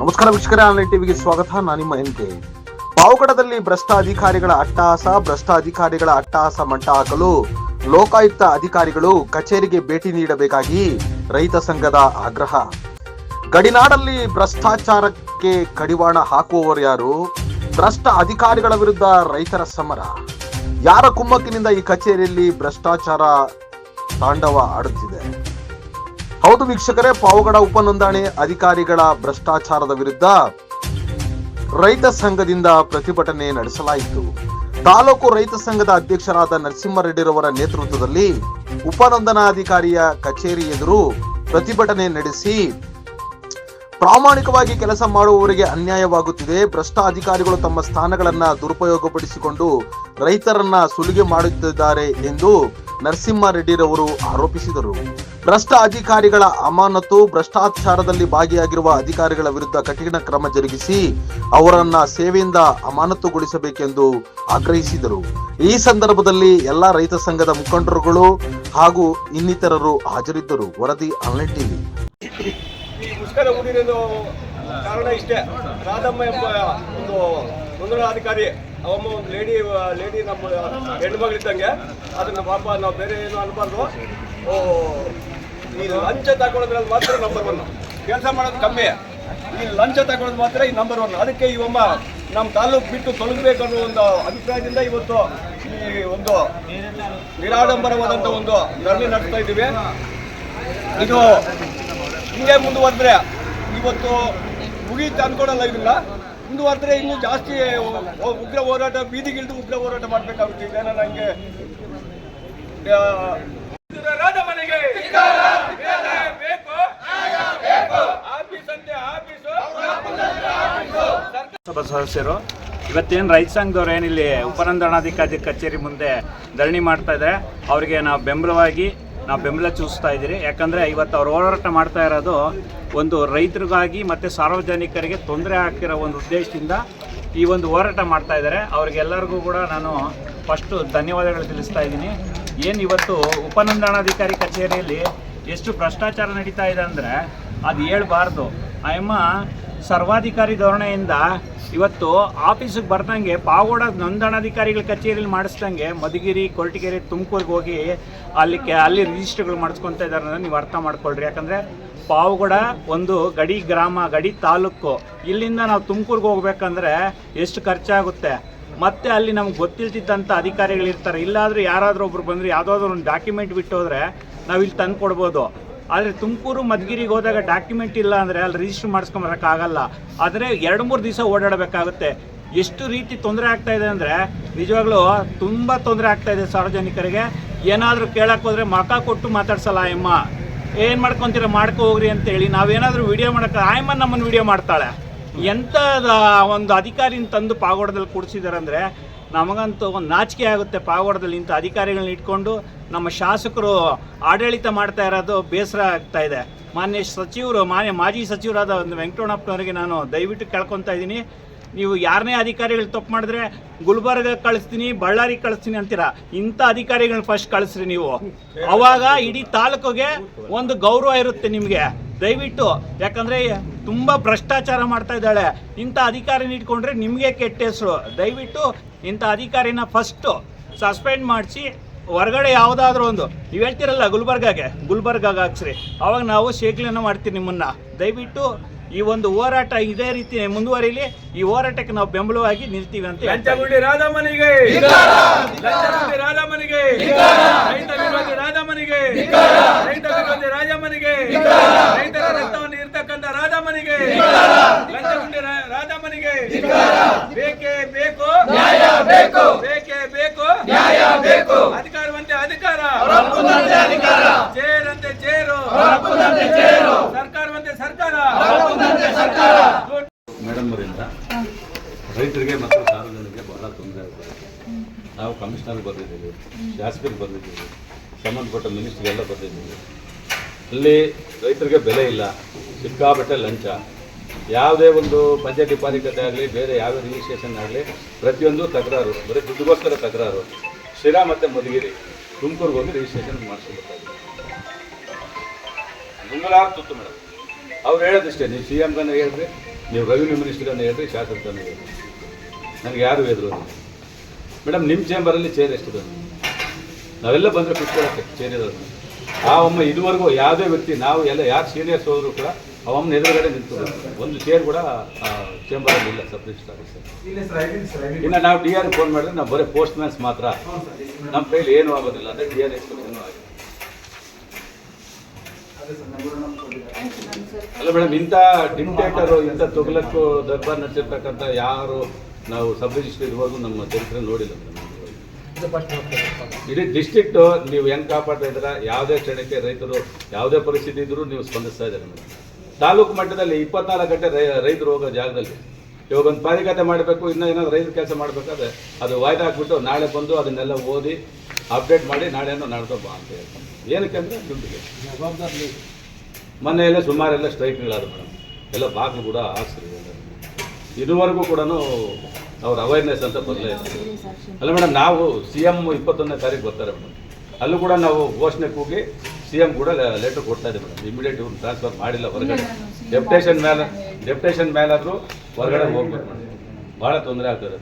ನಮಸ್ಕಾರ ವೀಕ್ಷಕರ, ಆನ್ಲೈನ್ ಟಿವಿಗೆ ಸ್ವಾಗತ. ನಾನು ನಿಮ್ಮ ಎಂತೆ ಪಾವಗಡದಲ್ಲಿ ಭ್ರಷ್ಟ ಅಧಿಕಾರಿಗಳ ಅಟ್ಟಹಾಸ ಭ್ರಷ್ಟ ಅಧಿಕಾರಿಗಳ ಅಟ್ಟಹಾಸ ಮಂಟ ಹಾಕಲು ಲೋಕಾಯುಕ್ತ ಅಧಿಕಾರಿಗಳು ಕಚೇರಿಗೆ ಭೇಟಿ ನೀಡಬೇಕಾಗಿ ರೈತ ಸಂಘದ ಆಗ್ರಹ. ಗಡಿನಾಡಲ್ಲಿ ಭ್ರಷ್ಟಾಚಾರಕ್ಕೆ ಕಡಿವಾಣ ಹಾಕುವವರು ಯಾರು? ಭ್ರಷ್ಟ ಅಧಿಕಾರಿಗಳ ವಿರುದ್ಧ ರೈತರ ಸಮರ. ಯಾರ ಕುಮ್ಮಕ್ಕಿನಿಂದ ಈ ಕಚೇರಿಯಲ್ಲಿ ಭ್ರಷ್ಟಾಚಾರ ತಾಂಡವ ಆಡುತ್ತಿದೆ? ಹೌದು ವೀಕ್ಷಕರೇ, ಪಾವಗಡ ಉಪನೋಂದಣಿ ಅಧಿಕಾರಿಗಳ ಭ್ರಷ್ಟಾಚಾರದ ವಿರುದ್ಧ ರೈತ ಸಂಘದಿಂದ ಪ್ರತಿಭಟನೆ ನಡೆಸಲಾಯಿತು. ತಾಲೂಕು ರೈತ ಸಂಘದ ಅಧ್ಯಕ್ಷರಾದ ನರಸಿಂಹರೆಡ್ಡಿರವರ ನೇತೃತ್ವದಲ್ಲಿ ಉಪನೋಂದನಾಧಿಕಾರಿಯ ಕಚೇರಿ ಎದುರು ಪ್ರತಿಭಟನೆ ನಡೆಸಿ ಪ್ರಾಮಾಣಿಕವಾಗಿ ಕೆಲಸ ಮಾಡುವವರಿಗೆ ಅನ್ಯಾಯವಾಗುತ್ತಿದೆ. ಭ್ರಷ್ಟ ಅಧಿಕಾರಿಗಳು ತಮ್ಮ ಸ್ಥಾನಗಳನ್ನ ದುರುಪಯೋಗಪಡಿಸಿಕೊಂಡು ರೈತರನ್ನ ಸುಲಿಗೆ ಮಾಡುತ್ತಿದ್ದಾರೆ ಎಂದು ನರಸಿಂಹರೆಡ್ಡಿರವರು ಆರೋಪಿಸಿದರು. ಭ್ರಷ್ಟ ಅಧಿಕಾರಿಗಳ ಅಮಾನತು, ಭ್ರಷ್ಟಾಚಾರದಲ್ಲಿ ಭಾಗಿಯಾಗಿರುವ ಅಧಿಕಾರಿಗಳ ವಿರುದ್ಧ ಕಠಿಣ ಕ್ರಮ ಜರುಗಿಸಿ ಅವರನ್ನ ಸೇವೆಯಿಂದ ಅಮಾನತುಗೊಳಿಸಬೇಕೆಂದು ಆಗ್ರಹಿಸಿದರು. ಈ ಸಂದರ್ಭದಲ್ಲಿ ಎಲ್ಲಾ ರೈತ ಸಂಘದ ಮುಖಂಡರುಗಳು ಹಾಗೂ ಇನ್ನಿತರರು ಹಾಜರಿದ್ದರು. ವರದಿ ಆನ್ಲೈನ್ ಟಿವಿ. ಕಾರಣ ಇಷ್ಟೇ. ರಾಧಮ್ಮ ಎಂಬ ಒಂದು ನೋಂದಣಾಧಿಕಾರಿ ಅವಮ್ಮ ಒಂದು ಲೇಡಿ ಲೇಡಿ ನಮ್ಮ ಹೆಣ್ಮಗಳಿದ್ದಂಗೆ ಅದನ್ನ ಪಾಪ ನಾವು ಬೇರೆ ಏನು ಅನ್ಬಾರ್ದು. ಓ, ಈ ಲಂಚ ತಗೊಳ್ಳೋದ್ರಲ್ಲಿ ಮಾತ್ರ ನಂಬರ್ ಒನ್ ಕೆಲಸ ಮಾಡೋದು ಕಮ್ಮಿ. ಈ ಲಂಚ ತಗೊಳ್ಳೋದು ಮಾತ್ರ ಈ ನಂಬರ್ ಒನ್ ಅದಕ್ಕೆ ಇವಮ್ಮ ನಮ್ಮ ತಾಲೂಕು ಬಿಟ್ಟು ತೊಲಗಬೇಕು ಅನ್ನೋ ಒಂದು ಅಭಿಪ್ರಾಯದಿಂದ ಇವತ್ತು ಈ ಒಂದು ನಿರಾಡಂಬರವಾದಂಥ ಒಂದು ಧರಣಿ ನಡೆಸ್ತಾ ಇದ್ದೀವಿ. ಇದು ಹಿಂಗೆ ಮುಂದುವರೆದ್ರೆ ಇವತ್ತು ಮುಗೀತು ಅನ್ಕೊಳಲ್ಲ ಇದನ್ನ ಮುಂದುವರೆದ್ರೆ ಇನ್ನೂ ಜಾಸ್ತಿ ಉಗ್ರ ಹೋರಾಟ ಬೀದಿಗಿಳಿದು ಉಗ್ರ ಹೋರಾಟ ಮಾಡ್ಬೇಕಾಗುತ್ತೆ. ಇದೇನ ನಂಗೆ ಆ, ರಾಜಮನೆಗೆ ಬೇಕು ಆಫೀಸ್ ಅಂತೆ ಆಫೀಸು ಸಭಾ ಸದಸ್ಯರು ಇವತ್ತೇನು ರೈತ ಸಂಘದವ್ರು ಏನಿಲ್ಲಿ ಉಪನಂದನಾಧಿಕಾರಿ ಕಚೇರಿ ಮುಂದೆ ಧರಣಿ ಮಾಡ್ತಾ ಇದ್ದಾರೆ ಅವರಿಗೆ ನಾವು ಬೆಂಬಲವಾಗಿ ನಾವು ಬೆಂಬಲ ಚೂಸ್ತಾ ಇದ್ದೀರಿ. ಯಾಕಂದರೆ ಇವತ್ತು ಅವ್ರು ಹೋರಾಟ ಮಾಡ್ತಾ ಇರೋದು ಒಂದು ರೈತರಿಗಾಗಿ ಮತ್ತು ಸಾರ್ವಜನಿಕರಿಗೆ ತೊಂದರೆ ಆಗ್ತಿರೋ ಒಂದು ಉದ್ದೇಶದಿಂದ ಈ ಒಂದು ಹೋರಾಟ ಮಾಡ್ತಾ ಇದ್ದಾರೆ. ಅವ್ರಿಗೆಲ್ಲರಿಗೂ ಕೂಡ ನಾನು ಫಸ್ಟು ಧನ್ಯವಾದಗಳು ತಿಳಿಸ್ತಾ ಇದ್ದೀನಿ. ಏನು ಇವತ್ತು ಉಪನೋಂದಣಾಧಿಕಾರಿ ಕಚೇರಿಯಲ್ಲಿ ಎಷ್ಟು ಭ್ರಷ್ಟಾಚಾರ ನಡೀತಾ ಇದೆ ಅಂದರೆ ಅದು ಹೇಳ್ಬಾರ್ದು. ಆಯಮ್ಮ ಸರ್ವಾಧಿಕಾರಿ ಧೋರಣೆಯಿಂದ ಇವತ್ತು ಆಫೀಸಿಗೆ ಬರ್ದಂಗೆ ಪಾವಗಡ ನೋಂದಣಾಧಿಕಾರಿಗಳ ಕಚೇರಿಯಲ್ಲಿ ಮಾಡಿಸ್ದಂಗೆ ಮಧುಗಿರಿ, ಕೊರಟಗೆರೆ, ತುಮಕೂರಿಗೆ ಹೋಗಿ ಅಲ್ಲಿ ಅಲ್ಲಿ ರಿಜಿಸ್ಟರ್ಗಳು ಮಾಡಿಸ್ಕೊತಾ ಇದ್ದಾರೆ ಅನ್ನೋದು ನೀವು ಅರ್ಥ ಮಾಡ್ಕೊಳ್ರಿ. ಯಾಕಂದರೆ ಪಾವಗಡ ಒಂದು ಗಡಿ ಗ್ರಾಮ, ಗಡಿ ತಾಲೂಕು. ಇಲ್ಲಿಂದ ನಾವು ತುಮಕೂರಿಗೆ ಹೋಗ್ಬೇಕಂದ್ರೆ ಎಷ್ಟು ಖರ್ಚಾಗುತ್ತೆ? ಮತ್ತೆ ಅಲ್ಲಿ ನಮ್ಗೆ ಗೊತ್ತಿಲ್ತಿದ್ದಂಥ ಅಧಿಕಾರಿಗಳಿರ್ತಾರೆ. ಇಲ್ಲಾದರೂ ಯಾರಾದರೂ ಒಬ್ರು ಬಂದರೆ ಯಾವುದಾದ್ರೂ ಒಂದು ಡಾಕ್ಯುಮೆಂಟ್ ಬಿಟ್ಟು ಹೋದರೆ ನಾವು ಇಲ್ಲಿ ತಂದು ಕೊಡ್ಬೋದು ಆದರೆ ತುಮಕೂರು ಮಧುಗಿರಿಗೆ ಹೋದಾಗ ಡಾಕ್ಯುಮೆಂಟ್ ಇಲ್ಲ ಅಂದರೆ ಅಲ್ಲಿ ರಿಜಿಸ್ಟರ್ ಮಾಡಿಸ್ಕೊಂಬರೋಕ್ಕಾಗಲ್ಲ ಆದರೆ ಎರಡು ಮೂರು ದಿವಸ ಓಡಾಡಬೇಕಾಗುತ್ತೆ. ಎಷ್ಟು ರೀತಿ ತೊಂದರೆ ಆಗ್ತಾ ಇದೆ ಅಂದರೆ, ನಿಜವಾಗ್ಲೂ ತುಂಬ ತೊಂದರೆ ಆಗ್ತಾ ಇದೆ ಸಾರ್ವಜನಿಕರಿಗೆ. ಏನಾದರೂ ಕೇಳಕ್ಕೆ ಹೋದರೆ ಮಕ ಕೊಟ್ಟು ಮಾತಾಡ್ಸಲ್ಲ ಆಯಮ್ಮ ಏನು ಮಾಡ್ಕೊಂತೀರ? ಮಾಡ್ಕೊ ಹೋಗ್ರಿ ಅಂತೇಳಿ ನಾವೇನಾದರೂ ವಿಡಿಯೋ ಮಾಡೋಕೆ ಆಯಮ್ಮ ನಮ್ಮನ್ನು ವಿಡಿಯೋ ಮಾಡ್ತಾಳೆ. ಎಂಥ ಒಂದು ಅಧಿಕಾರಿನ ತಂದು ಪಾಗೋಡದಲ್ಲಿ ಕೂಡಿಸಿದಾರೆ ಅಂದರೆ ನಮಗಂತೂ ಒಂದು ನಾಚಿಕೆ ಆಗುತ್ತೆ ಪಾವಗಡದಲ್ಲಿ ಇಂಥ ಅಧಿಕಾರಿಗಳನ್ನ ಇಟ್ಕೊಂಡು ನಮ್ಮ ಶಾಸಕರು ಆಡಳಿತ ಮಾಡ್ತಾ ಇರೋದು ಬೇಸರ ಆಗ್ತಾ ಇದೆ. ಮಾನ್ಯ ಸಚಿವರು, ಮಾನ್ಯ ಮಾಜಿ ಸಚಿವರಾದ ಒಂದು ವೆಂಕಟರಮಣಪ್ಪನವರಿಗೆ ನಾನು ದಯವಿಟ್ಟು ಕೇಳ್ಕೊತಾ ಇದ್ದೀನಿ. ನೀವು ಯಾರನ್ನೇ ಅಧಿಕಾರಿಗಳು ತಪ್ಪು ಮಾಡಿದ್ರೆ ಗುಲ್ಬರ್ಗ ಕಳಿಸ್ತೀನಿ, ಬಳ್ಳಾರಿ ಕಳಿಸ್ತೀನಿ ಅಂತೀರಾ? ಇಂಥ ಅಧಿಕಾರಿಗಳನ್ನ ಫಸ್ಟ್ ಕಳಿಸ್ರಿ ನೀವು. ಅವಾಗ ಇಡೀ ತಾಲೂಕಿಗೆ ಒಂದು ಗೌರವ ಇರುತ್ತೆ ನಿಮಗೆ. ದಯವಿಟ್ಟು ಯಾಕಂದ್ರೆ ತುಂಬಾ ಭ್ರಷ್ಟಾಚಾರ ಮಾಡ್ತಾ ಇದ್ದಾಳೆ. ಇಂಥ ಅಧಿಕಾರಿ ಇಟ್ಕೊಂಡ್ರೆ ನಿಮಗೆ ಕೆಟ್ಟ ಹೆಸರು. ದಯವಿಟ್ಟು ಇಂಥ ಅಧಿಕಾರಿನ ಫಸ್ಟು ಸಸ್ಪೆಂಡ್ ಮಾಡಿಸಿ ಹೊರಗಡೆ ಯಾವುದಾದ್ರೂ ಒಂದು. ನೀವು ಹೇಳ್ತಿರಲ್ಲ ಗುಲ್ಬರ್ಗಾಗೆ ಗುಲ್ಬರ್ಗಾಗ ಹಾಕ್ಸ್ರಿ. ಅವಾಗ ನಾವು ಶೇಖಲನ ಮಾಡ್ತೀವಿ ನಿಮ್ಮನ್ನ. ದಯವಿಟ್ಟು ಈ ಒಂದು ಹೋರಾಟ ಇದೇ ರೀತಿ ಮುಂದುವರಿಲಿ. ಈ ಹೋರಾಟಕ್ಕೆ ನಾವು ಬೆಂಬಲವಾಗಿ ನಿಲ್ತೀವಿ ಅಂತ ರಾಧಾಮನಿಗೆ ಲಂಚಗುಂಡಿ ರಾಧಮ್ಮನಿಗೆ! ಲಂಚಗುಂಡಿ ರಾಧಮ್ಮನಿಗೆ! ರೈತ ವಿರೋಧಿ ರಾಧಮ್ಮನಿಗೆ! ರೈತ ವಿರೋಧಿ ರಾಜಮ್ಮನಿಗೆ ರೈತರ ರಕ್ತವನ್ನು ಇರ್ತಕ್ಕಂಥ ರಾಧಮ್ಮನಿಗೆ ಲಂಚಗುಂಡಿ ರಾ- ರಾಧಮ್ಮನಿಗೆ ಬೇಕೇ ಬೇಕು ನ್ಯಾಯ ಬೇಕು ಬೇಕೇ ಬೇಕು ನ್ಯಾಯ ಬೇಕು ಅಧಿಕಾರವಂತೆ ಅಧಿಕಾರ ಅಧಿಕಾರ ಚೇರಂತೆ ಚೇರು ಚೇರು ಸರ್ಕಾರವಂತೆ ಸರ್ಕಾರ ಸರ್ಕಾರ ಮೇಡಮ್ ಅವರಿಂದ ರೈತರಿಗೆ ಮತ್ತು ಸಾರ್ವಜನಿಕರಿಗೆ ಬಹಳ ತೊಂದರೆ ಆಗ್ತದೆ ನಾವು ಕಮಿಷನರ್ಗೆ ಬಂದಿದ್ದೀವಿ ಶಾಸಕರಿಗೆ ಬಂದಿದ್ದೀವಿ ಸಂಬಂಧಪಟ್ಟ ಮಿನಿಸ್ಟ್ರಿಗೆಲ್ಲ ಬಂದಿದ್ದೀವಿ ಅಲ್ಲಿ ರೈತರಿಗೆ ಬೆಲೆ ಇಲ್ಲ ಸಿಕ್ಕಾಬಟ್ಟೆ ಲಂಚ. ಯಾವುದೇ ಒಂದು ಪಂಚಾಯತಿ ಪಾಲಿಕತೆ ಆಗಲಿ, ಬೇರೆ ಯಾವುದೇ ರಿಜಿಸ್ಟ್ರೇಷನ್ ಆಗಲಿ, ಪ್ರತಿಯೊಂದು ತಕರಾರು, ಬರೀ ದುಡ್ಡುಗೋಸ್ಕರ ತಕರಾರು. ಶಿರಾ ಮತ್ತು ಮಧುಗಿರಿ, ತುಮಕೂರಿಗೆ ಹೋಗಿ ರಿಜಿಸ್ಟ್ರೇಷನ್ ಮಾಡಿಸ್ಬೇಕಾಗಿದೆ ನೂರಾರು ತುತ್ತು ಮೇಡಮ್. ಅವ್ರು ಹೇಳೋದಿಷ್ಟೇ, ನೀವು ಸಿ ಎಮ್ಗನ್ನ ಹೇಳ್ರಿ ನೀವು ರೆವಿನ್ಯೂ ಮಿನಿಸ್ಟ್ರಿಗನ್ನ ಹೇಳ್ರಿ ಶಾಸಕರನ್ನ ಹೇಳ್ರಿ ನನಗೆ ಯಾರು ಎದುರು ಮೇಡಮ್ ನಿಮ್ಮ ಚೇಂಬರಲ್ಲಿ ಚೇರ್ ಎಷ್ಟಿದೆ? ನಾವೆಲ್ಲ ಬಂದರೆ ಕೂತ್ಕೊಳ್ಳೋಕ್ಕೆ ಚೇರ್ ಇರೋದು. ಆ ಒಮ್ಮ ಇದುವರೆಗೂ ಯಾವುದೇ ವ್ಯಕ್ತಿ ನಾವು ಎಲ್ಲ ಯಾರು ಸೀನಿಯರ್ಸ್ ಹೋದ್ರು ಕೂಡ ಆ ಒಮ್ಮನ ಎದುರುಗಡೆ ನಿಂತು ಒಂದು ಚೇರ್ ಕೂಡ ಚೇಂಬರ್ ಚೇಂಬರಲ್ಲಿ ಇಲ್ಲ ಸಬ್ ರಿಜಿಸ್ಟರ್ ಇನ್ನು ನಾವು ಡಿ ಆರ್ ಫೋನ್ ಮಾಡಿದ್ರೆ ನಾವು ಬರೀ ಪೋಸ್ಟ್ ಮ್ಯಾನ್ಸ್ ಮಾತ್ರ ನಮ್ಮ ಕೈಲಿ ಏನೂ ಆಗೋದಿಲ್ಲ ಅಂದರೆ ಡಿ ಆರ್ ಎಕ್ಸ್ಪೆಕ್ಷನ್ ಆಗಿದೆ. ಅಲ್ಲ ಮೇಡಮ್ ಇಂಥ ಡಿಕ್ಟೇಟರು ಇಂಥ ತೊಗಲಕ್ಕೂ ದರ್ಬಾರ್ ನಡೆಸಿರ್ತಕ್ಕಂಥ ಯಾರು ನಾವು ಸಬ್ ರಿಜಿಸ್ಟರ್ ಇರುವಾಗ ನಮ್ಮ ಚರಿತ್ರೆ ನೋಡಿಲ್ಲ ಮೇಡಮ್ ಇಡೀ ಡಿಸ್ಟ್ರಿಕ್ಟ್ ನೀವು ಹೆಂಗ್ ಕಾಪಾಡ್ತಾ ಇದ್ದೀರಾ ಯಾವುದೇ ಕ್ಷಣಕ್ಕೆ ರೈತರು ಯಾವುದೇ ಪರಿಸ್ಥಿತಿ ಇದ್ರೂ ನೀವು ಸ್ಪಂದಿಸ್ತಾ ಇದ್ದಾರೆ ಮೇಡಮ್. ತಾಲೂಕು ಮಟ್ಟದಲ್ಲಿ ಇಪ್ಪತ್ನಾಲ್ಕು ಗಂಟೆ ರೈ- ರೈತರು ಹೋಗೋ ಜಾಗದಲ್ಲಿ. ಇವಾಗ ಒಂದು ಪಾರಿಕತೆ ಮಾಡಬೇಕು ಇನ್ನೂ ಏನಾದ್ರು ರೈತರ ಕೆಲಸ ಮಾಡಬೇಕಾದ್ರೆ ಅದು ವಾಯ್ದೆ ಹಾಕ್ಬಿಟ್ಟು ನಾಳೆ ಬಂದು ಅದನ್ನೆಲ್ಲ ಓದಿ ಅಪ್ಡೇಟ್ ಮಾಡಿ ನಾಳೆನೋ ನಾಡ್ದೋ ಬಾ ಅಂತ ಹೇಳ್ತಾರೆ. ಏನಕ್ಕೆ ಅಂದರೆ ದುಡ್ಡಿಗೆ. ಮೊನ್ನೆ ಎಲ್ಲ ಸುಮಾರೆಲ್ಲ ಸ್ಟ್ರೈಕ್ಗಳಾದ ಮೇಡಮ್. ಎಲ್ಲ ಬಾಗಿಲು ಕೂಡ ಹಾಕ್ಸ್ರಿ ಇದುವರೆಗೂ ಕೂಡ ಅವ್ರ ಅವೇರ್ನೆಸ್ ಅಂತ ಬರಲೇ ಇರ್ತದೆ ಅಲ್ಲ ಮೇಡಮ್ ನಾವು ಸಿ ಎಂ ಇಪ್ಪತ್ತೊಂದನೇ ತಾರೀಕು ಬರ್ತಾರೆ ಮೇಡಮ್ ಅಲ್ಲೂ ಕೂಡ ನಾವು ಘೋಷಣೆ ಕೂಗಿ ಸಿ ಎಂ ಕೂಡ ಲೆಟರ್ ಕೊಡ್ತಾ ಇದೆ ಮೇಡಮ್ ಇಮಿಡಿಯೇಟ್ ಇವ್ರು ಟ್ರಾನ್ಸ್ಫರ್ ಮಾಡಿಲ್ಲ ಹೊರಗಡೆ. ಡೆಪ್ಟೇಷನ್ ಮೇಲೆ ಡೆಪ್ಟೇಷನ್ ಮೇಲಾದರೂ ಹೊರಗಡೆ ಹೋಗ್ಬೇಕು ಮೇಡಮ್ ಭಾಳ ತೊಂದರೆ ಆಗ್ತದೆ.